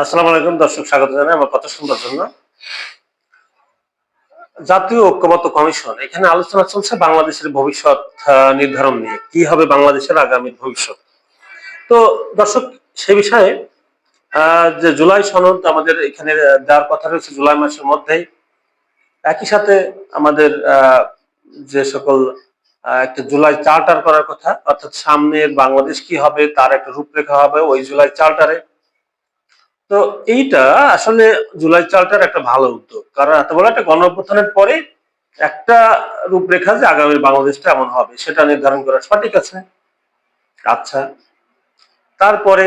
আসসালামু আলাইকুম, দর্শক স্বাগত জানাই আমার কথা শুনবার জন্য। জাতীয় ঐক্যমত্য কমিশন, এখানে আলোচনা চলছে বাংলাদেশের ভবিষ্যৎ নির্ধারণ নিয়ে। কি হবে বাংলাদেশের আগামী ভবিষ্যৎ? তো দর্শক, সে বিষয়ে যে জুলাই সনদ আমাদের এখানে দেওয়ার কথা রয়েছে জুলাই মাসের মধ্যেই। একই সাথে আমাদের যে সকল একটা জুলাই চার্টার করার কথা, অর্থাৎ সামনের বাংলাদেশ কি হবে, তার একটা রূপরেখা হবে ওই জুলাই চার্টারে। তো এইটা আসলে জুলাই চালটার একটা ভালো উদ্যোগ। কারণ এত বড় একটা গণ অভ্যুত্থানের পরে একটা রূপরেখা যে আগামী বাংলাদেশটা এমন হবে, সেটা নির্ধারণ করা সঠিক আছে। আচ্ছা তারপরে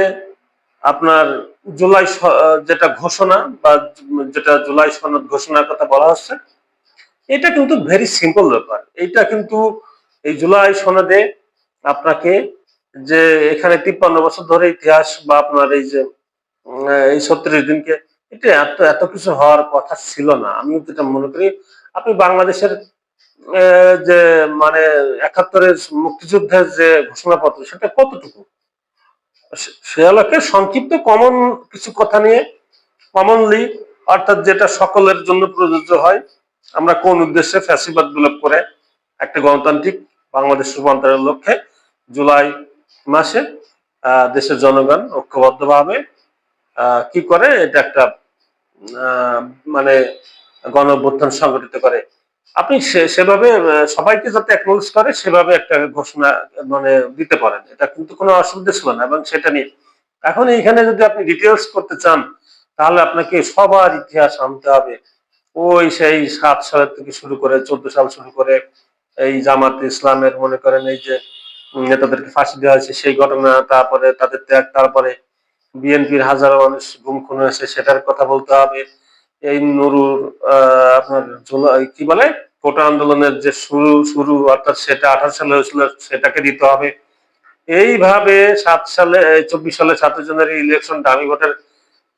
আপনার জুলাই যেটা ঘোষণা বা যেটা জুলাই সনদ ঘোষণার কথা বলা হচ্ছে, এটা কিন্তু ভেরি সিম্পল ব্যাপার। এটা কিন্তু এই জুলাই সনদে আপনাকে যে এখানে তিপ্পান্ন বছর ধরে ইতিহাস বা আপনার এই যে এই ছত্রিশ দিনকে এটা এত এত কিছু হওয়ার কথা ছিল না। আমি যেটা মনে করি, আপনি বাংলাদেশের যে মানে একাত্তরের মুক্তিযুদ্ধের যে ঘোষণাপত্র, সেটা কতটুকু? সে- এলাকায় সংক্ষিপ্ত কমন কিছু কথা নিয়ে কমনলি অর্থাৎ যেটা সকলের জন্য প্রযোজ্য হয়, আমরা কোন উদ্দেশ্যে ফ্যাসিবাদ বিলোপ করে একটা গণতান্ত্রিক বাংলাদেশ রূপান্তরের লক্ষ্যে জুলাই মাসে দেশের জনগণ ঐক্যবদ্ধভাবে কি করে? এটা একটা মানে গণ অভ্যুত্থান সংগঠিত করে। আপনি সেভাবে সবাইকে যাতে অ্যাকনোলেজ করে, সেভাবে একটা ঘোষণা মানে দিতে পারেন। এটা কিন্তু কোনো অসুবিধা ছিল না, এবং সেটা নিয়ে। এখন এইখানে যদি আপনি ডিটেলস করতে চান, তাহলে আপনাকে সবার ইতিহাস আনতে হবে। ওই সেই সাত সালের থেকে শুরু করে, চোদ্দ সাল শুরু করে, এই জামাত ইসলামের মনে করেন, এই যে নেতাদেরকে ফাঁসি দেওয়া হয়েছে, সেই ঘটনা, তারপরে তাদের ত্যাগ, তারপরে বিএনপির হাজারো মানুষ গুম, খুন হয়েছে, সেটার কথা বলতে হবে। এই নুরুর আপনার কি বলে? কোটা আন্দোলনের যে শুরু শুরু, অর্থাৎ সেটা আঠাশ সালে হয়েছিল, সেটাকে দিতে হবে। এইভাবে সাত সালে চব্বিশ সালে ছাত্র জনের ইলেকশন দামি ভোটের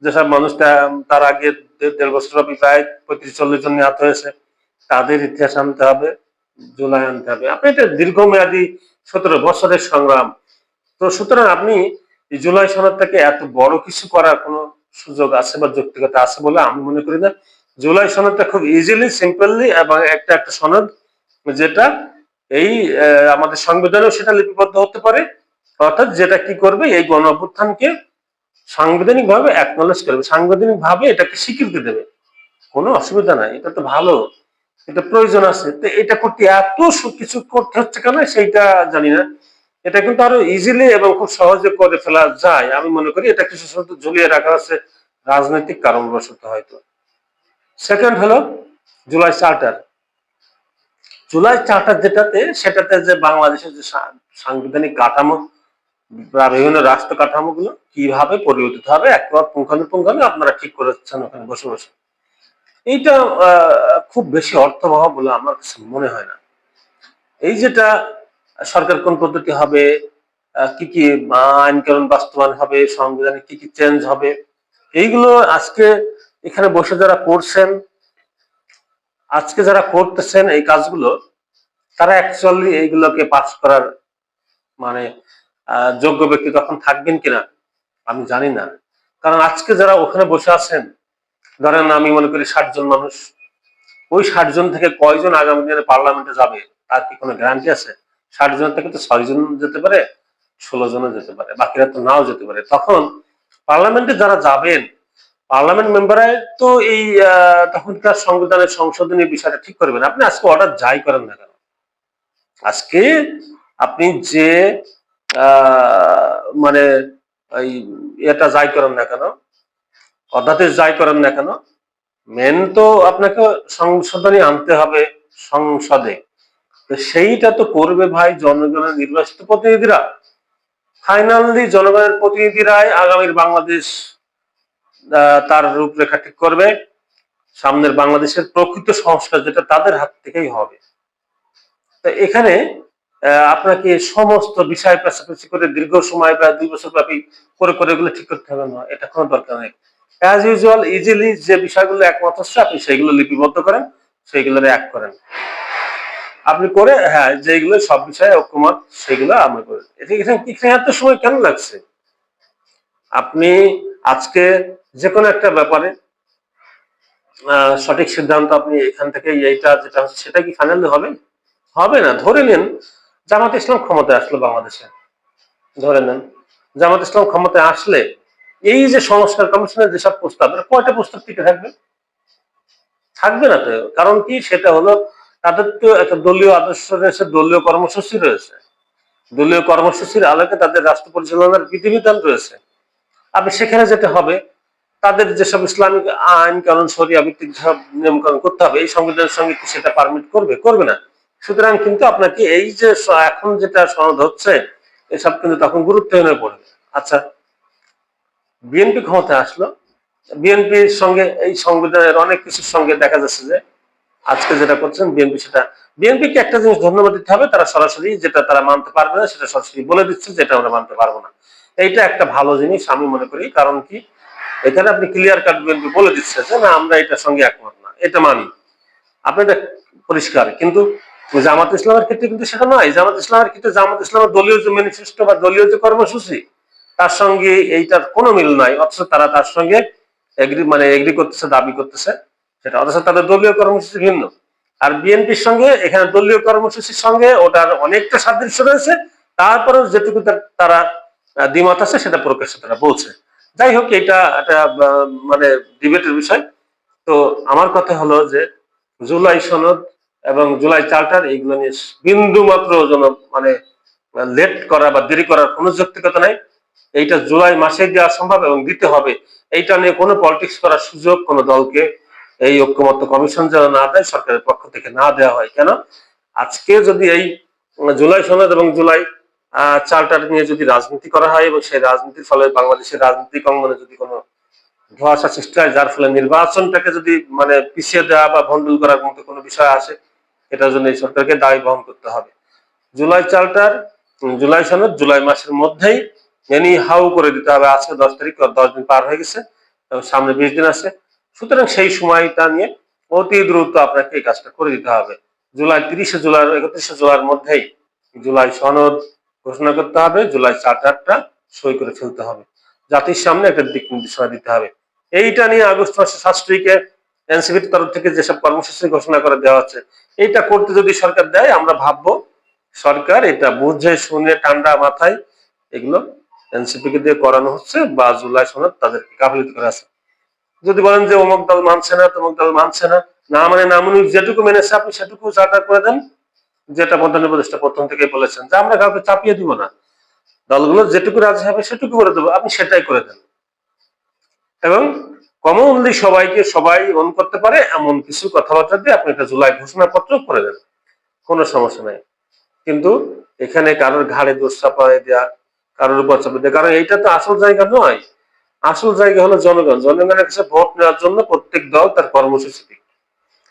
যেসব মানুষ তার আগে দেড় বছর প্রায় পঁয়ত্রিশ চল্লিশ জন নিহত হয়েছে। তাদের ইতিহাস আনতে হবে, জুলাই আনতে হবে। আপনি এটা দীর্ঘমেয়াদী সতেরো বছরের সংগ্রাম। তো সুতরাং আপনি এই জুলাই সনদটাকে এত বড় কিছু করার কোনো সুযোগ আছে বা যৌক্তিকতা আছে বলে আমি মনে করি না। জুলাই সনদটা খুব ইজিলি সিম্পলি এবং একটা একটা সনদ যেটা এই আমাদের সংবিধানেও সেটা লিপিবদ্ধ হতে পারে। অর্থাৎ যেটা কি করবে, এই গণ অভ্যুত্থানকে সাংবিধানিক ভাবে অ্যাকনোলেজ করবে সাংবিধানিক ভাবে এটাকে স্বীকৃতি দেবে। কোনো অসুবিধা নাই, এটা তো ভালো, এটা প্রয়োজন আছে। তো এটা করতে এত কিছু করতে হচ্ছে কেন? সেইটা জানি না। এটা কিন্তু আরও ইজিলি এবং খুব সহজে করে ফেলা যায়। আমি মনে করি এটা কিছু শুধু ঝুলিয়ে রাখা আছে, রাজনৈতিক কারণবশত হয়তো। সেকেন্ড হলো জুলাই চার্টার। জুলাই চার্টার যেটাতে, সেটাতে যে বাংলাদেশের যে সাংবিধানিক কাঠামো, বা বিভিন্ন রাষ্ট্র কাঠামো গুলো কীভাবে পরিবর্তিত হবে একবার পুঙ্খানুপুঙ্খানু আপনারা ঠিক করেছেন ওখানে বসে বসে। এইটা খুব বেশি অর্থবহ বলে আমার কাছে মনে হয় না। এই যেটা সরকার কোন পদ্ধতি হবে কি কি আহ, আইন কানুন বাস্তবায়ন হবে সংবিধানে কি কি চেঞ্জ হবে এইগুলো আজকে এখানে বসে যারা করছেন আজকে যারা করতেছেন এই কাজগুলো তারা অ্যাকচুয়ালি এইগুলোকে পাস করার মানে যোগ্য ব্যক্তি তখন থাকবেন কিনা আমি জানি না। কারণ আজকে যারা ওখানে বসে আছেন ধরেন আমি মনে করি ষাট জন মানুষ ওই ষাট জন থেকে কয়জন আগামী দিনে পার্লামেন্টে যাবে তার কি কোনো গ্যারান্টি আছে? ষাট জন থেকে তো ছয় জন যেতে পারে, ষোলো জনও যেতে পারে, বাকিরা তো নাও যেতে পারে। তখন পার্লামেন্টে যারা যাবেন, পার্লামেন্ট মেম্বারাই তো এই তখনকার সংবিধানের সংশোধনী বিষয়টা ঠিক করবেন। আপনি আজকে অর্ডার যাই করেন না কেন? আজকে আপনি যে মানে এই এটা যাই করেন না কেন অধ্যাদেশ যাই করেন না কেন মেন তো আপনাকে সংশোধনী আনতে হবে সংসদে। সেইটা তো করবে ভাই জনগণের নির্বাচিত প্রতিনিধিরা। ফাইনালি জনগণের প্রতিনিধিরাই আগামীর বাংলাদেশ তার রূপরেখা ঠিক করবে। সামনের বাংলাদেশের প্রকৃত সংস্কার যেটা তাদের হাত থেকেই হবে। তো এখানে আপনাকে সমস্ত বিষয় পেশাপেশি করে দীর্ঘ সময় বা দুই বছর ব্যাপী করে করে এগুলো ঠিক করতে হবে না, এটা কোনো দরকার নেই। অ্যাজ ইউজুয়াল ইজিলি যে বিষয়গুলো একমত হচ্ছে, আপনি সেইগুলো লিপিবদ্ধ করেন সেইগুলো এক করেন। আপনি করে হ্যাঁ যেগুলো সব বিষয়ে ঐক্যমত সেগুলো আমরা করেন এখানে এত সময় কেন লাগছে? আপনি আজকে যে কোনো একটা ব্যাপারে সঠিক সিদ্ধান্ত আপনি এখান থেকে এইটা যেটা হচ্ছে, সেটা কি ফাইনাল হবে? হবে না, ধরে নিন জামাত ইসলাম ক্ষমতায় আসলো বাংলাদেশে। ধরে নেন, জামাত ইসলাম ক্ষমতায় আসলে এই যে সংস্কার কমিশনের যেসব প্রস্তাব কয়টা প্রস্তাব টিকে থাকবে? থাকবে না তো, কারণ কি? সেটা হলো তাদের তো একটা দলীয় আদর্শ রয়েছে, দলীয় কর্মসূচি রয়েছে। দলীয় কর্মসূচির আলোকে তাদের রাষ্ট্র পরিচালনার বিধিবিধান রয়েছে। আপনি সেখানে যেতে হবে, তাদের যেসব ইসলামিক আইন কানুন সরিয়া ভিত্তিক সব নিয়ম কানুন করতে হবে, এই সংবিধানের সঙ্গে কি সেটা পারমিট করবে? করবে না। সুতরাং কিন্তু আপনাকে এই যে এখন যেটা সনদ হচ্ছে, এসব কিন্তু তখন গুরুত্বহীন হয়ে পড়বে। আচ্ছা বিএনপি ক্ষমতায় আসলো। বিএনপির সঙ্গে এই সংবিধানের অনেক কিছুর সঙ্গে দেখা যাচ্ছে যে আজকে যেটা করছেন বিএনপি সেটা বিএনপিকে একটা জিনিস ধন্যবাদ দিতে হবে, তারা সরাসরি যেটা তারা মানতে পারবে না, সেটা সরাসরি বলে দিচ্ছে, যেটা আমরা মানতে পারব না। এইটা একটা ভালো জিনিস, আমি মনে করি, কারণ কি? এখানে আপনি ক্লিয়ার কাট বিএনপি বলে দিচ্ছে যে, না, আমরা এটার সঙ্গে একমত না, এটা মানি। আপনি এটা পরিষ্কার, কিন্তু জামাত ইসলামের ক্ষেত্রে কিন্তু সেটা নয়। জামাত ইসলামের ক্ষেত্রে জামাত ইসলামের দলীয় যে ম্যানিফেস্টো বা দলীয় যে কর্মসূচি, তার সঙ্গে এইটার কোনো মিল নাই, অথচ তারা তার সঙ্গে এগ্রি মানে এগ্রি করতেছে, দাবি করতেছে। সেটা অথচ তাদের দলীয় কর্মসূচি ভিন্ন। আর বিএনপির সঙ্গে, এখানে দলীয় কর্মসূচির সঙ্গে ওটার অনেকটা সাদৃশ্য রয়েছে। তারপরেও যেটুকু তারা দ্বিমত আছে, সেটা প্রকাশ্যে তারা বলছে। যাই হোক, এটা একটা মানে ডিবেটের বিষয়। তো আমার কথা হলো যে, জুলাই সনদ এবং জুলাই চার্টার, এইগুলো নিয়ে বিন্দু মাত্র যেন মানে লেট করা বা দেরি করার কোনো যৌক্তিকতা নাই। এইটা জুলাই মাসে দেওয়া সম্ভব এবং দিতে হবে। এইটা নিয়ে কোনো পলিটিক্স করার সুযোগ কোনো দলকে এই ঐক্যমত্য কমিশন যেন না দেয় সরকারের পক্ষ থেকে না দেওয়া হয়। কেন? আজকে যদি এই জুলাই সনদ এবং জুলাই চার্টার নিয়ে যদি রাজনীতি করা হয় এবং সেই রাজনীতির ফলে বাংলাদেশের রাজনৈতিক অঙ্গনে যদি কোনো ধোয়াশা সৃষ্টি হয় যার ফলে নির্বাচনটাকে যদি মানে পিছিয়ে দেওয়া বা ভণ্ডুল করার মতো কোনো বিষয় আসে এটার জন্য এই সরকারকে দায়ী বহন করতে হবে। জুলাই চার্টার উম, জুলাই সনদ জুলাই মাসের মধ্যেই এনি হাউ করে দিতে হবে। আজকে দশ তারিখ দশ দিন পার হয়ে গেছে সামনে বিশ দিন আছে সুতরাং সেই সময়টা নিয়ে অতি দ্রুত আপনাকে এই কাজটা করে দিতে হবে। জুলাই তিরিশে জুলাই, একত্রিশে জুলাইয়ের মধ্যেই জুলাই সনদ ঘোষণা করতে হবে, জুলাই চার্টারটা সই করে ফেলতে হবে। জাতির সামনে একটা দিক নির্দেশনা দিতে হবে। এইটা নিয়ে আগস্ট মাসে ফার্স্ট উইকে এনসিপির তরফ থেকে যেসব কর্মসূচি ঘোষণা করে দেওয়া হচ্ছে, এইটা করতে যদি সরকার দেয়, আমরা ভাববো সরকার এটা বুঝে, শুনে, ঠান্ডা মাথায় এগুলো এনসিপি কে দিয়ে করানো হচ্ছে বা জুলাই সনদ তাদেরকে কাফলিত করা আছে। যদি বলেন যে অমুক দল মানছে না, তমুক দল মানছে না না মানে না মানে যেটুকু মেনেছে, আপনি সেটুকু চার্টার করে দেন, যেটা প্রধান উপদেষ্টা প্রথম থেকে বলেছেন, যে আমরা কাউকে চাপিয়ে দিব না। দলগুলো যেটুকু রাজি হবে সেটুকু করে দেবো, আপনি সেটাই করে দেন। এবং কমনলি সবাইকে সবাই অন করতে পারে, এমন কিছু কথাবার্তা দিয়ে আপনি একটা জুলাই ঘোষণাপত্র করে দেন। কোনো সমস্যা নাই। কিন্তু এখানে কারোর ঘাড়ে দোষ চাপাই দেওয়া কারোর উপর চাপিয়ে দেওয়া কারণ এইটা তো আসল জায়গা নয়। আসল জায়গা হলো জনগণ। জনগণের কাছে ভোট নেওয়ার জন্য প্রত্যেক দল তার কর্মসূচি দিক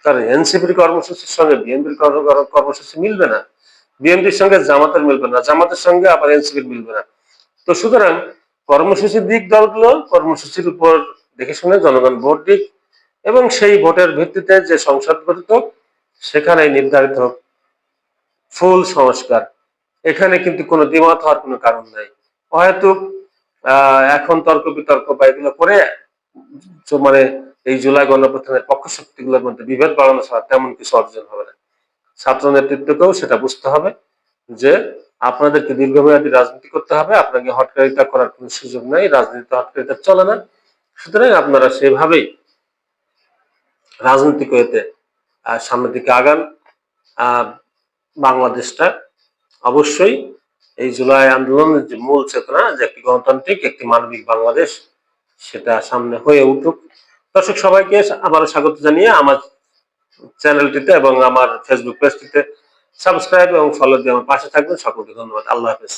কারণ এনসিপির কর্মসূচির সঙ্গে বিএনপির কর্মসূচি মিলবে না। বিএনপির সঙ্গে জামাতের মিলবে না। জামাতের সঙ্গে আবার এনসিপির মিলবে না। তো সুতরাং কর্মসূচির দিক দলগুলো কর্মসূচির উপর দেখে শুনে জনগণ ভোট দিক এবং সেই ভোটের ভিত্তিতে যে সংসদ গঠিত সেখানে নির্ধারিত হোক ফুল সংস্কার। এখানে কিন্তু কোনো দ্বিমত হওয়ার কোনো কারণ নাই। হয়তো এখন তর্ক বিতর্ক বা এগুলো করে মানে এই জুলাই গণপ্রথানের পক্ষ শক্তিগুলোর মধ্যে বিভেদ বাড়ানো ছাড়া তেমন কিছু অর্জন হবে না। ছাত্র নেতৃত্বকেও সেটা বুঝতে হবে যে আপনাদেরকে দীর্ঘমেয়াদী রাজনীতি করতে হবে আপনাকে হটকারিতা করার কোনো সুযোগ নেই রাজনীতি হটকারিতা চলে না। সুতরাং আপনারা সেভাবেই রাজনৈতিক হইতে আহ, সামনের দিকে আগান। বাংলাদেশটা অবশ্যই এই জুলাই আন্দোলনের যে মূল চেতনা, যে একটি গণতান্ত্রিক, একটি মানবিক বাংলাদেশ, সেটা সামনে হয়ে উঠুক। দর্শক, সবাইকে আবারও স্বাগত জানিয়ে আমার চ্যানেলটিতে এবং আমার ফেসবুক পেজটিতে সাবস্ক্রাইব এবং ফলো দিয়ে আমার পাশে থাকবেন। সকলকে ধন্যবাদ। আল্লাহ হাফেজ।